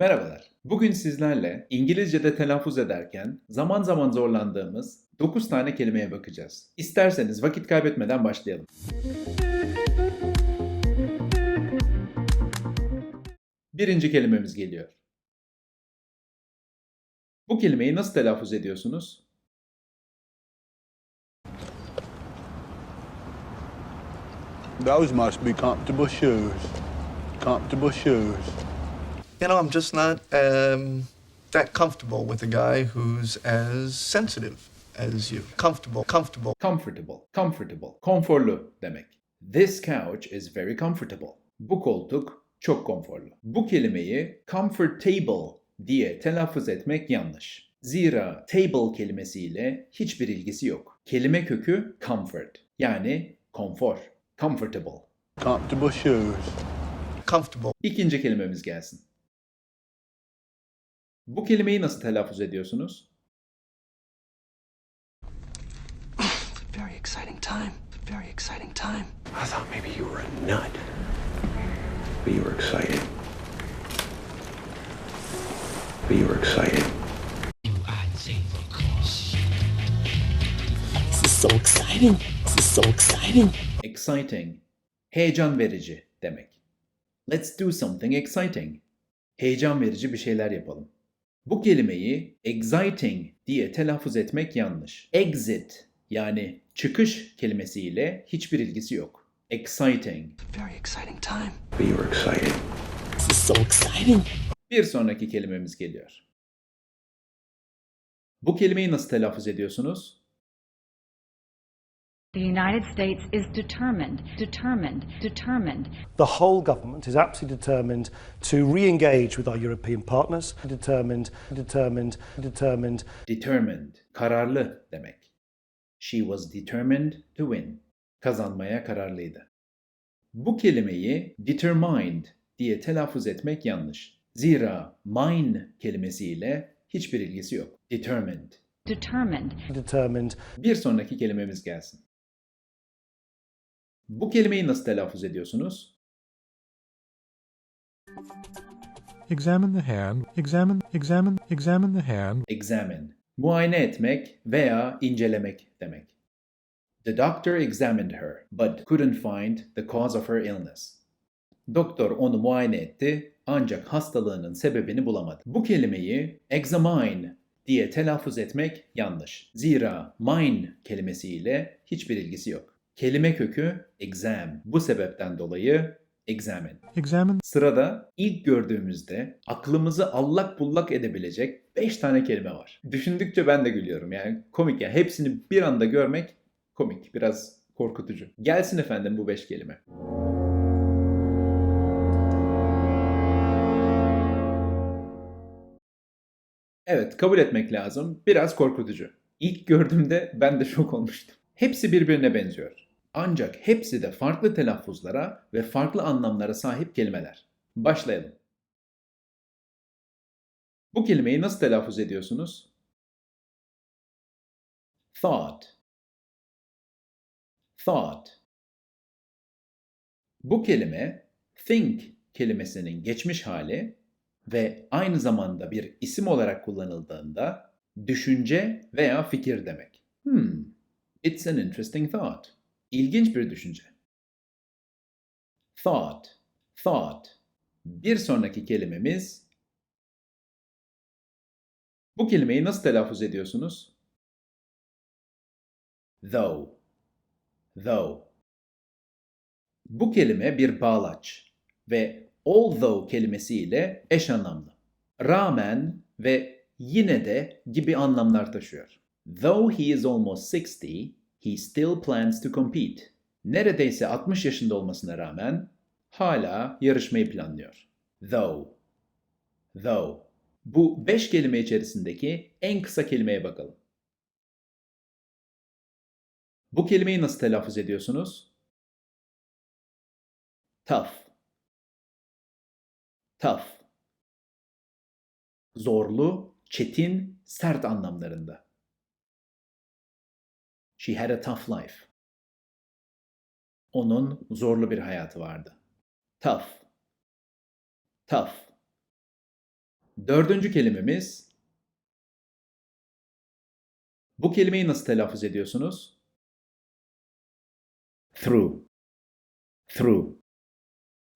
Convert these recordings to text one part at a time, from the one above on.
Merhabalar. Bugün sizlerle İngilizce'de telaffuz ederken zaman zaman zorlandığımız 9 tane kelimeye bakacağız. İsterseniz vakit kaybetmeden başlayalım. Birinci kelimemiz geliyor. Bu kelimeyi nasıl telaffuz ediyorsunuz? Those must be comfortable shoes. Comfortable shoes. You know, I'm just not um, that comfortable with a guy who's as sensitive as you. Comfortable, comfortable. Comfortable, comfortable, konforlu demek. This couch is very comfortable. Bu koltuk çok konforlu. Bu kelimeyi comfortable diye telaffuz etmek yanlış. Zira table kelimesiyle hiçbir ilgisi yok. Kelime kökü comfort yani konfor. Comfortable. Comfortable shoes. Comfortable. İkinci kelimemiz gelsin. Bu kelimeyi nasıl telaffuz ediyorsunuz? Very exciting time. Very exciting time. I thought maybe you were a nut. But you were excited. But you were excited. This is so exciting. This is so exciting. Exciting. Heyecan verici demek. Let's do something exciting. Heyecan verici bir şeyler yapalım. Bu kelimeyi exciting diye telaffuz etmek yanlış. Exit yani çıkış kelimesiyle hiçbir ilgisi yok. Exciting. Very exciting time. But you were excited. This is so exciting. Bir sonraki kelimemiz geliyor. Bu kelimeyi nasıl telaffuz ediyorsunuz? The United States is determined, determined, determined The whole government is absolutely determined to re-engage with our European partners. Determined, determined, determined. Determined, kararlı demek. She was determined to win. Kazanmaya kararlıydı. Bu kelimeyi determined diye telaffuz etmek yanlış. Zira mine kelimesiyle hiçbir ilgisi yok. Determined. determined, Determined. Bir sonraki kelimemiz gelsin. Bu kelimeyi nasıl telaffuz ediyorsunuz? Examine the hand. Examine, examine, examine the hand. Examine. Muayene etmek veya incelemek demek. The doctor examined her, but couldn't find the cause of her illness. Doktor onu muayene etti ancak hastalığının sebebini bulamadı. Bu kelimeyi examine diye telaffuz etmek yanlış. Zira mine kelimesiyle hiçbir ilgisi yok. Kelime kökü exam. Bu sebepten dolayı examine. Examine, Sırada ilk gördüğümüzde aklımızı allak bullak edebilecek 5 tane kelime var. Düşündükçe ben de gülüyorum yani komik ya. Hepsini bir anda görmek komik, biraz korkutucu. Gelsin efendim bu 5 kelime. Evet, kabul etmek lazım. Biraz korkutucu. İlk gördüğümde ben de şok olmuştum. Hepsi birbirine benziyor. Ancak hepsi de farklı telaffuzlara ve farklı anlamlara sahip kelimeler. Başlayalım. Bu kelimeyi nasıl telaffuz ediyorsunuz? Thought. Thought. Bu kelime think kelimesinin geçmiş hali ve aynı zamanda bir isim olarak kullanıldığında düşünce veya fikir demek. Hmm, it's an interesting thought. İlginç bir düşünce. Thought, thought. Bir sonraki kelimemiz bu kelimeyi nasıl telaffuz ediyorsunuz? Though, though. Bu kelime bir bağlaç ve although kelimesiyle eş anlamlı. Rağmen ve yine de gibi anlamlar taşıyor. Though he is almost 60, he still plans to compete. Neredeyse 60 yaşında olmasına rağmen hala yarışmayı planlıyor. Though. Though. Bu 5 kelime içerisindeki en kısa kelimeye bakalım. Bu kelimeyi nasıl telaffuz ediyorsunuz? Tough. Tough. Zorlu, çetin, sert anlamlarında. She had a tough life. Onun zorlu bir hayatı vardı. Tough. Tough. Dördüncü kelimemiz bu kelimeyi nasıl telaffuz ediyorsunuz? Through. Through.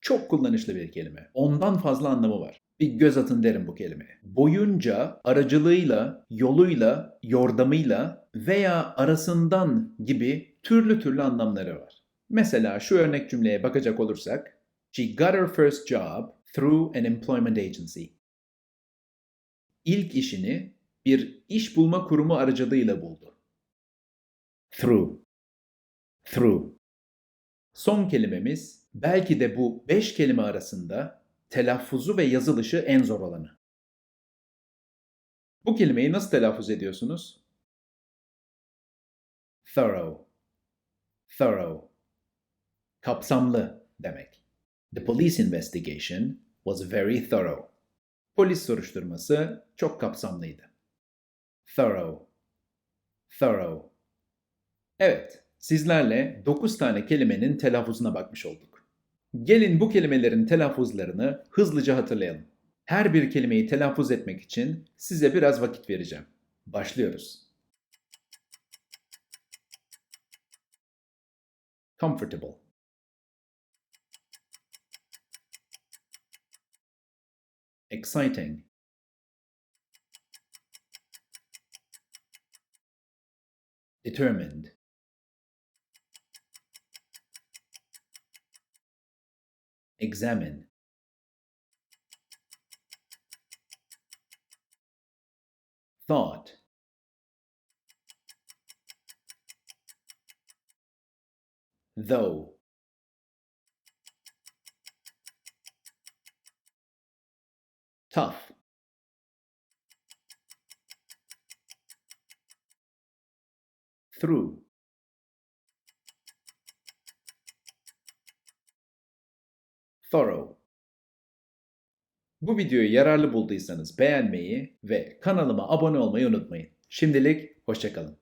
Çok kullanışlı bir kelime. Ondan fazla anlamı var. Bir göz atın derim bu kelimeye. Boyunca, aracılığıyla, yoluyla, yordamıyla veya arasından gibi türlü türlü anlamları var. Mesela şu örnek cümleye bakacak olursak, She got her first job through an employment agency. İlk işini bir iş bulma kurumu aracılığıyla buldu. Through. Through. Son kelimemiz belki de bu beş kelime arasında telaffuzu ve yazılışı en zor olanı. Bu kelimeyi nasıl telaffuz ediyorsunuz? Thorough. Thorough. Kapsamlı demek. The police investigation was very thorough. Polis soruşturması çok kapsamlıydı. Thorough. Thorough. Evet, sizlerle 9 tane kelimenin telaffuzuna bakmış olduk. Gelin bu kelimelerin telaffuzlarını hızlıca hatırlayalım. Her bir kelimeyi telaffuz etmek için size biraz vakit vereceğim. Başlıyoruz. Comfortable. Exciting. Determined. Examine. Thought. Though. Tough. Through. Thorough. Bu videoyu yararlı bulduysanız beğenmeyi ve kanalıma abone olmayı unutmayın. Şimdilik hoşçakalın.